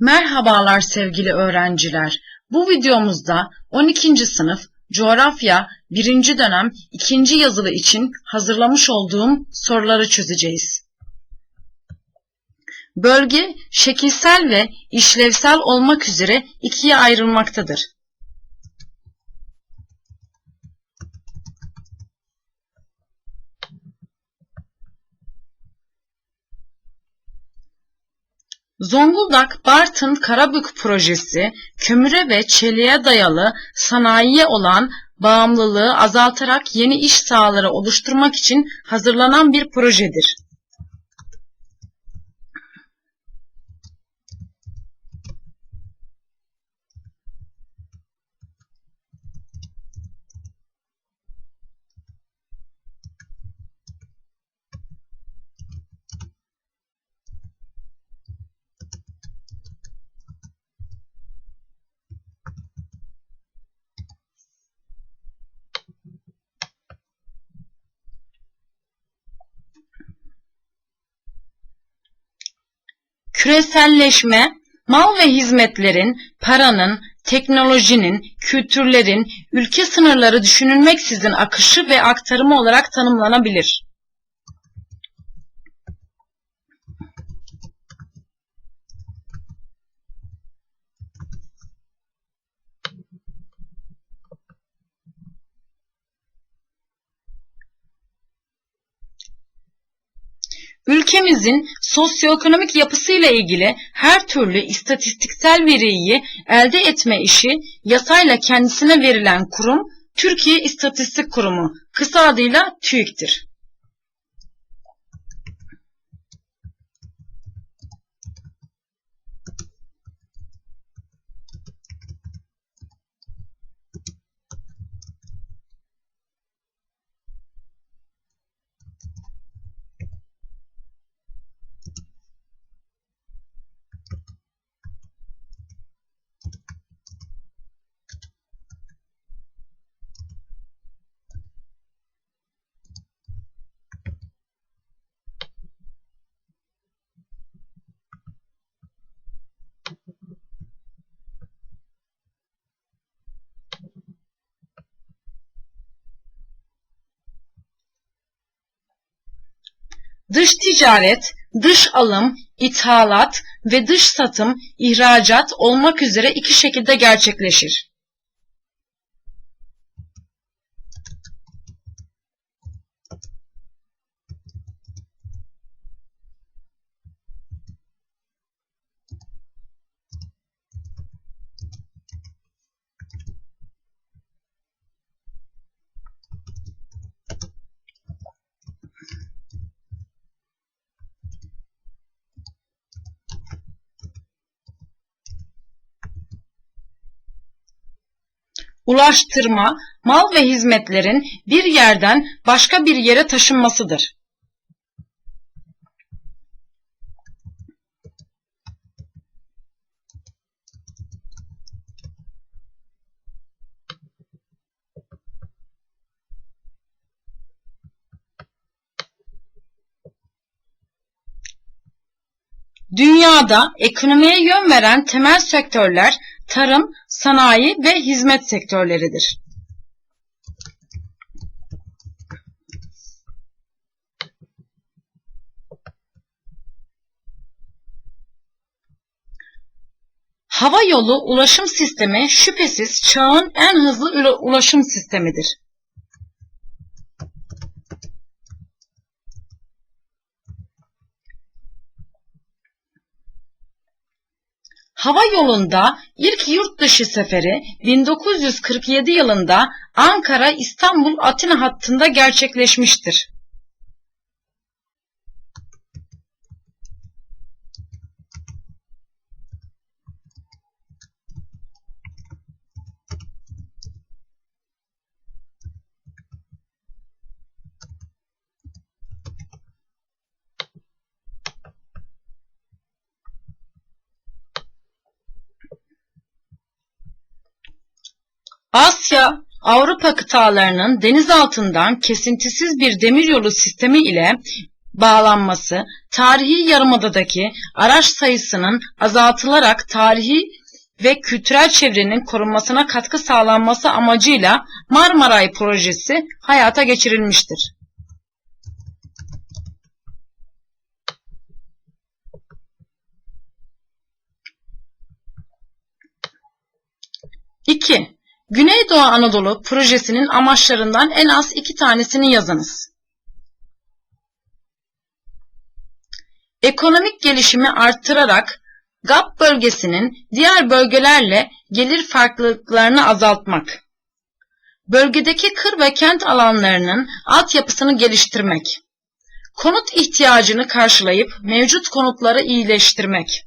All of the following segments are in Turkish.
Merhabalar sevgili öğrenciler. Bu videomuzda 12. sınıf coğrafya 1. dönem 2. yazılı için hazırlamış olduğum soruları çözeceğiz. Bölge şekilsel ve işlevsel olmak üzere ikiye ayrılmaktadır. Zonguldak Bartın Karabük projesi kömüre ve çeliğe dayalı sanayiye olan bağımlılığı azaltarak yeni iş sahaları oluşturmak için hazırlanan bir projedir. Küreselleşme, mal ve hizmetlerin, paranın, teknolojinin, kültürlerin, ülke sınırları düşünülmeksizin akışı ve aktarımı olarak tanımlanabilir. Ülkemizin sosyoekonomik yapısıyla ilgili her türlü istatistiksel veriyi elde etme işi yasayla kendisine verilen kurum Türkiye İstatistik Kurumu, kısa adıyla TÜİK'tir. Dış ticaret, dış alım, ithalat ve dış satım, ihracat olmak üzere iki şekilde gerçekleşir. Ulaştırma, mal ve hizmetlerin bir yerden başka bir yere taşınmasıdır. Dünyada ekonomiye yön veren temel sektörler tarım, sanayi ve hizmet sektörleridir. Hava yolu ulaşım sistemi şüphesiz çağın en hızlı ula- ulaşım sistemidir. Hava yolunda ilk yurt dışı seferi 1947 yılında Ankara-İstanbul-Atina hattında gerçekleşmiştir. Asya, Avrupa kıtalarının deniz altından kesintisiz bir demiryolu sistemi ile bağlanması, tarihi yarımadadaki araç sayısının azaltılarak tarihi ve kültürel çevrenin korunmasına katkı sağlanması amacıyla Marmaray projesi hayata geçirilmiştir. İki, Güneydoğu Anadolu projesinin amaçlarından en az iki tanesini yazınız. Ekonomik gelişimi arttırarak GAP bölgesinin diğer bölgelerle gelir farklılıklarını azaltmak. Bölgedeki kır ve kent alanlarının altyapısını geliştirmek. Konut ihtiyacını karşılayıp mevcut konutları iyileştirmek.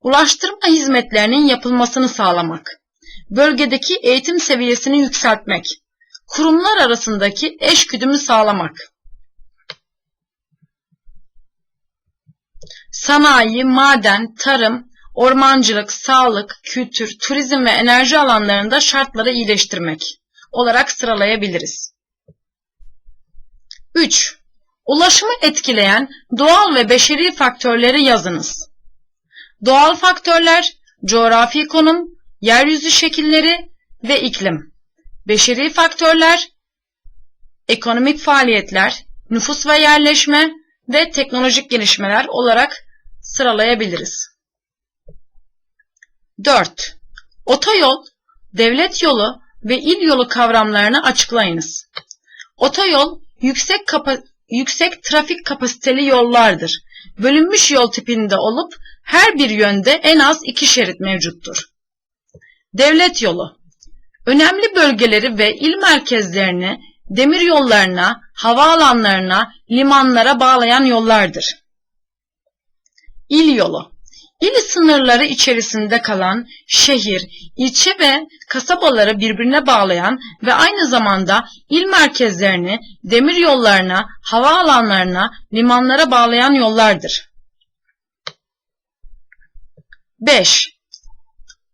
Ulaştırma hizmetlerinin yapılmasını sağlamak. Bölgedeki eğitim seviyesini yükseltmek. Kurumlar arasındaki eşgüdümü sağlamak. sanayi, maden, tarım, ormancılık, sağlık, kültür, turizm ve enerji alanlarında şartları iyileştirmek olarak sıralayabiliriz. 3. Ulaşımı etkileyen doğal ve beşeri faktörleri yazınız. Doğal faktörler, coğrafi konum, yeryüzü şekilleri ve iklim. Beşeri faktörler, ekonomik faaliyetler, nüfus ve yerleşme ve teknolojik gelişmeler olarak sıralayabiliriz. 4. Otoyol, devlet yolu ve il yolu kavramlarını açıklayınız. Otoyol, yüksek, kapa yüksek trafik kapasiteli yollardır. Bölünmüş yol tipinde olup her bir yönde en az iki şerit mevcuttur. Devlet yolu, önemli bölgeleri ve il merkezlerini demir yollarına, havaalanlarına, limanlara bağlayan yollardır. İl yolu İl sınırları içerisinde kalan şehir, ilçe ve kasabaları birbirine bağlayan ve aynı zamanda il merkezlerini demir yollarına, havaalanlarına, limanlara bağlayan yollardır. 5.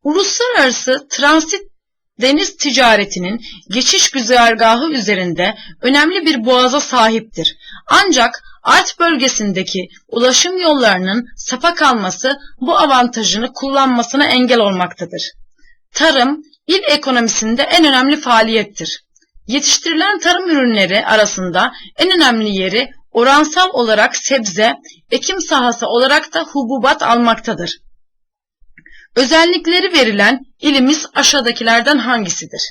Uluslararası transit deniz ticaretinin geçiş güzergahı üzerinde önemli bir boğaza sahiptir. Ancak Art bölgesindeki ulaşım yollarının sapa kalması bu avantajını kullanmasına engel olmaktadır. Tarım, il ekonomisinde en önemli faaliyettir. Yetiştirilen tarım ürünleri arasında en önemli yeri oransal olarak sebze, ekim sahası olarak da hububat almaktadır. Özellikleri verilen ilimiz aşağıdakilerden hangisidir?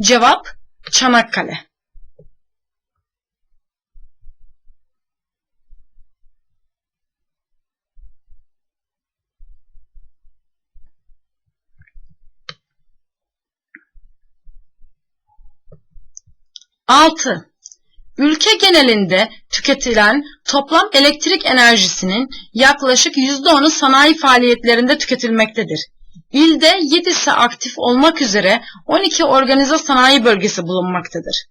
Cevap Çanakkale. 6. Ülke genelinde tüketilen toplam elektrik enerjisinin yaklaşık %10'u sanayi faaliyetlerinde tüketilmektedir. İlde 7'si aktif olmak üzere 12 organize sanayi bölgesi bulunmaktadır.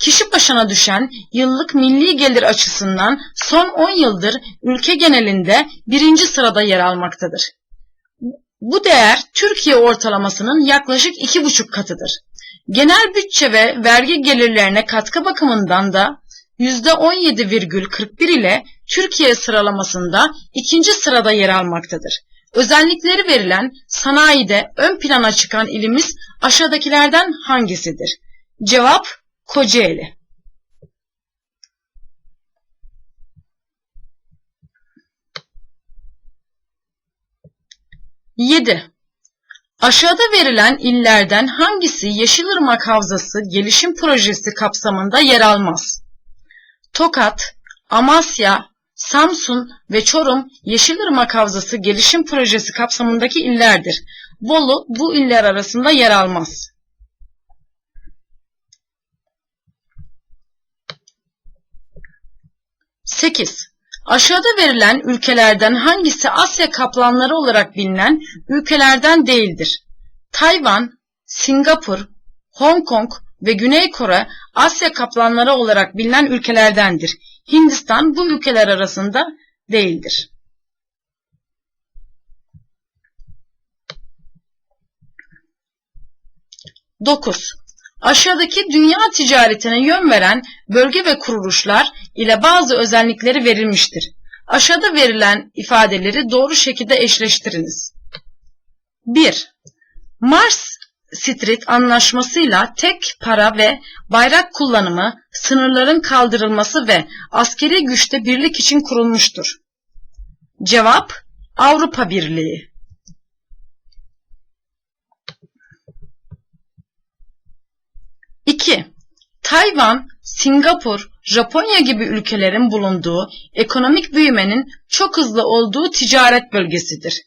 Kişi başına düşen yıllık milli gelir açısından son 10 yıldır ülke genelinde birinci sırada yer almaktadır. Bu değer Türkiye ortalamasının yaklaşık 2,5 katıdır. Genel bütçe ve vergi gelirlerine katkı bakımından da %17,41 ile Türkiye sıralamasında ikinci sırada yer almaktadır. Özellikleri verilen sanayide ön plana çıkan ilimiz aşağıdakilerden hangisidir? Cevap Kocaeli. Yedi. Aşağıda verilen illerden hangisi Yeşilırmak Havzası gelişim projesi kapsamında yer almaz? Tokat, Amasya, Samsun ve Çorum Yeşilırmak Havzası gelişim projesi kapsamındaki illerdir. Bolu bu iller arasında yer almaz. Sekiz. Aşağıda verilen ülkelerden hangisi Asya kaplanları olarak bilinen ülkelerden değildir? Tayvan, Singapur, Hong Kong ve Güney Kore Asya kaplanları olarak bilinen ülkelerdendir. Hindistan bu ülkeler arasında değildir. Dokuz. Aşağıdaki dünya ticaretine yön veren bölge ve kuruluşlar ile bazı özellikleri verilmiştir. Aşağıda verilen ifadeleri doğru şekilde eşleştiriniz. 1. Mars Street anlaşmasıyla tek para ve bayrak kullanımı, sınırların kaldırılması ve askeri güçte birlik için kurulmuştur. Cevap Avrupa Birliği. İki, Tayvan, Singapur, Japonya gibi ülkelerin bulunduğu ekonomik büyümenin çok hızlı olduğu ticaret bölgesidir.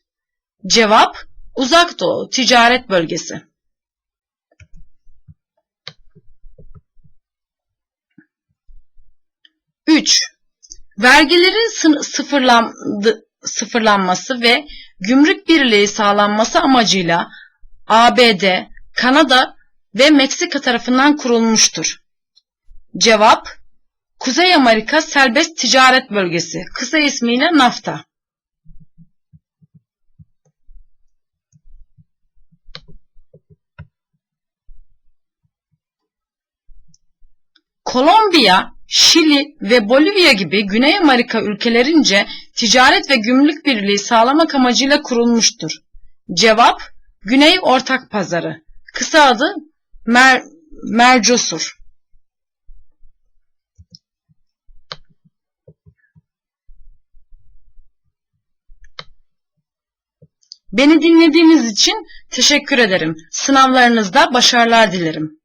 Cevap Uzak Doğu Ticaret Bölgesi. 3. Vergilerin sıfırlanması ve gümrük birliği sağlanması amacıyla ABD, Kanada ve Meksika tarafından kurulmuştur. Cevap Kuzey Amerika Serbest Ticaret Bölgesi, kısa ismiyle NAFTA. Kolombiya, Şili ve Bolivya gibi Güney Amerika ülkelerince ticaret ve gümrük birliği sağlamak amacıyla kurulmuştur. Cevap Güney Ortak Pazarı. Kısa adı Mer Mercosur. Beni dinlediğiniz için teşekkür ederim. Sınavlarınızda başarılar dilerim.